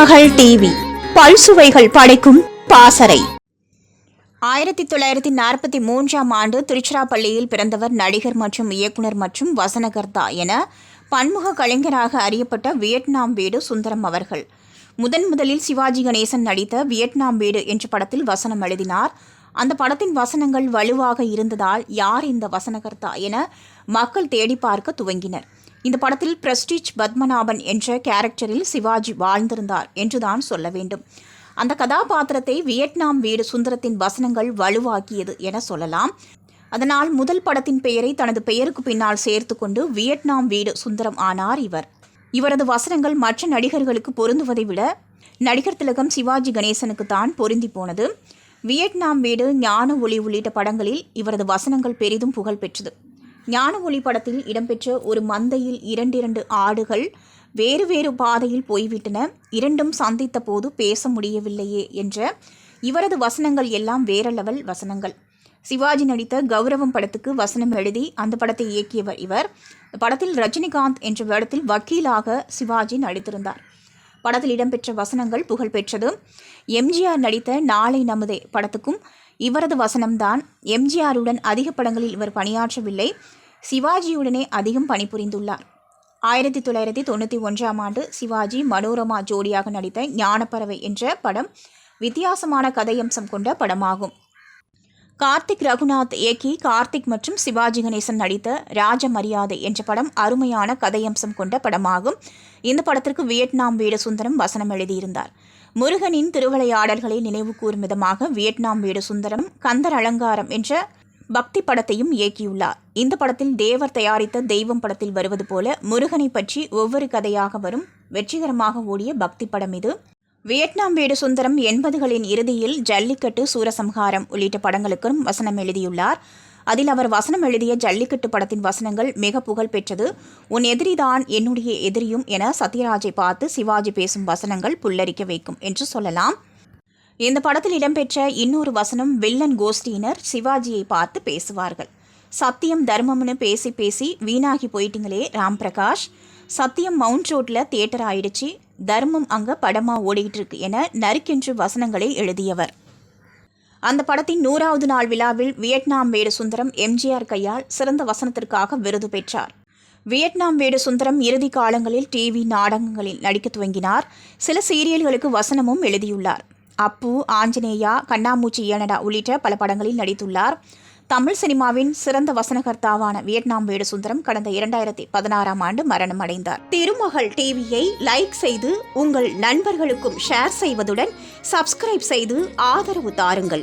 மகள் டிவி. பல்சுவைகள் படைக்கும் பாசறை. ஆயிரத்தி தொள்ளாயிரத்தி நாற்பத்தி மூன்றாம் ஆண்டு திருச்சிராப்பள்ளியில் பிறந்தவர் நடிகர் மற்றும் இயக்குனர் மற்றும் வசனகர்த்தா என பன்முக கலைஞராக அறியப்பட்ட வியட்நாம் வீடு சுந்தரம் அவர்கள். முதன் முதலில் சிவாஜி கணேசன் நடித்த வியட்நாம் வீடு என்ற படத்தில் வசனம் எழுதினார். அந்த படத்தின் வசனங்கள் வலுவாக இருந்ததால் யார் இந்த வசனகர்த்தா என மக்கள் தேடி பார்க்க துவங்கினர். இந்த படத்தில் பிரஸ்டீஜ் பத்மநாபன் என்ற கேரக்டரில் சிவாஜி வாழ்ந்திருந்தார் என்றுதான் சொல்ல வேண்டும். அந்த கதாபாத்திரத்தை வியட்நாம் வீடு சுந்தரத்தின் வசனங்கள் வலுவாக்கியது என சொல்லலாம். அதனால் முதல் படத்தின் பெயரை தனது பெயருக்கு பின்னால் சேர்த்து கொண்டு வியட்நாம் வீடு சுந்தரம் ஆனார் இவர். இவரது வசனங்கள் மற்ற நடிகர்களுக்கு பொருந்துவதை விட நடிகர் திலகம் சிவாஜி கணேசனுக்கு தான் பொருந்தி போனது. வியட்நாம் வீடு ஞான ஒளி உள்ளிட்ட படங்களில் இவரது வசனங்கள் பெரிதும் புகழ் பெற்றது. ஞான ஒளி படத்தில் இடம்பெற்ற ஒரு மந்தையில் இரண்டிரண்டு ஆடுகள் வேறு வேறு பாதையில் போய்விட்டன. இரண்டும் சந்தித்த போது பேச முடியவில்லையே என்ற இவரது வசனங்கள் எல்லாம் வேற லெவல் வசனங்கள். சிவாஜி நடித்த கௌரவம் படத்துக்கு வசனம் எழுதி அந்த படத்தை இயக்கியவர் இவர். படத்தில் ரஜினிகாந்த் என்ற வேடத்தில் வக்கீலாக சிவாஜி நடித்திருந்தார். படத்தில் இடம்பெற்ற வசனங்கள் புகழ்பெற்றது. எம்ஜிஆர் நடித்த நாளை நமதே படத்துக்கும் இவரது வசனம்தான் எம்ஜிஆருடன் அதிக படங்களில் இவர் பணியாற்றவில்லை. சிவாஜியுடனே அதிகம் பணிபுரிந்துள்ளார். ஆயிரத்தி தொள்ளாயிரத்தி தொண்ணூற்றி ஒன்றாம் ஆண்டு சிவாஜி மனோரமா ஜோடியாக நடித்த ஞானப்பறவை என்ற படம் வித்தியாசமான கதையம்சம் கொண்ட படமாகும். கார்த்திக் ரகுநாத் இயக்கி கார்த்திக் மற்றும் சிவாஜி கணேசன் நடித்த ராஜ மரியாதை என்ற படம் அருமையான கதையம்சம் கொண்ட படமாகும். இந்த படத்திற்கு வியட்நாம் வீடு சுந்தரம் வசனம் எழுதியிருந்தார். முருகனின் திருவிளையாடல்களை நினைவு கூறும் விதமாக வியட்நாம் வீடு சுந்தரம் கந்தர் அலங்காரம் என்ற பக்தி படத்தையும் இயக்கியுள்ளார். இந்த படத்தில் தேவர் தயாரித்த தெய்வம் படத்தில் வருவது போல முருகனை பற்றி ஒவ்வொரு கதையாக வரும் வெற்றிகரமாக ஓடிய பக்தி படம் இது. வியட்நாம் வீடு சுந்தரம் எண்பதுகளின் இறுதியில் ஜல்லிக்கட்டு சூரசம்ஹாரம் உள்ளிட்ட படங்களுக்கும் வசனம் எழுதியுள்ளார். அதில் அவர் வசனம் எழுதிய ஜல்லிக்கட்டு படத்தின் வசனங்கள் மிக புகழ் பெற்றது. உன் எதிரிதான் என்னுடைய எதிரியும் என சத்யராஜை பார்த்து சிவாஜி பேசும் வசனங்கள் புல்லரிக்க வைக்கும் என்று சொல்லலாம். இந்த படத்தில் இடம்பெற்ற இன்னொரு வசனம் வில்லன் கோஷ்டியினர் சிவாஜியை பார்த்து பேசுவார்கள். சத்தியம் தர்மம்னு பேசி பேசி வீணாகி போயிட்டீங்களே ராம் பிரகாஷ். சத்தியம் மவுண்ட் ரோட்டில் தியேட்டர் ஆயிடுச்சு. தர்மம் அங்கே படமாக ஓடிக்கிட்டு இருக்கு என நறுக்கென்று வசனங்களை எழுதியவர். அந்த படத்தின் நூறாவது நாள் விழாவில் வியட்நாம் வேடு சுந்தரம் எம்ஜிஆர் கையால் சிறந்த வசனத்திற்காக விருது பெற்றார். வியட்நாம் வேடு சுந்தரம் இறுதி காலங்களில் டிவி நாடகங்களில் நடிக்க துவங்கினார். சில சீரியல்களுக்கு வசனமும் எழுதியுள்ளார். அப்பு ஆஞ்சநேயா கண்ணாமூச்சி ஏனடா உள்ளிட்ட பல படங்களில் நடித்துள்ளார். தமிழ் சினிமாவின் சிறந்த வசனகர்த்தாவான வியட்நாம் வேடு சுந்தரம் கடந்த இரண்டாயிரத்தி பதினாறாம் ஆண்டு மரணம் அடைந்தார் திருமகள் டிவியை லைக் செய்து உங்கள் நண்பர்களுக்கும் ஷேர் செய்வதுடன் சப்ஸ்கிரைப் செய்து ஆதரவு தாருங்கள்.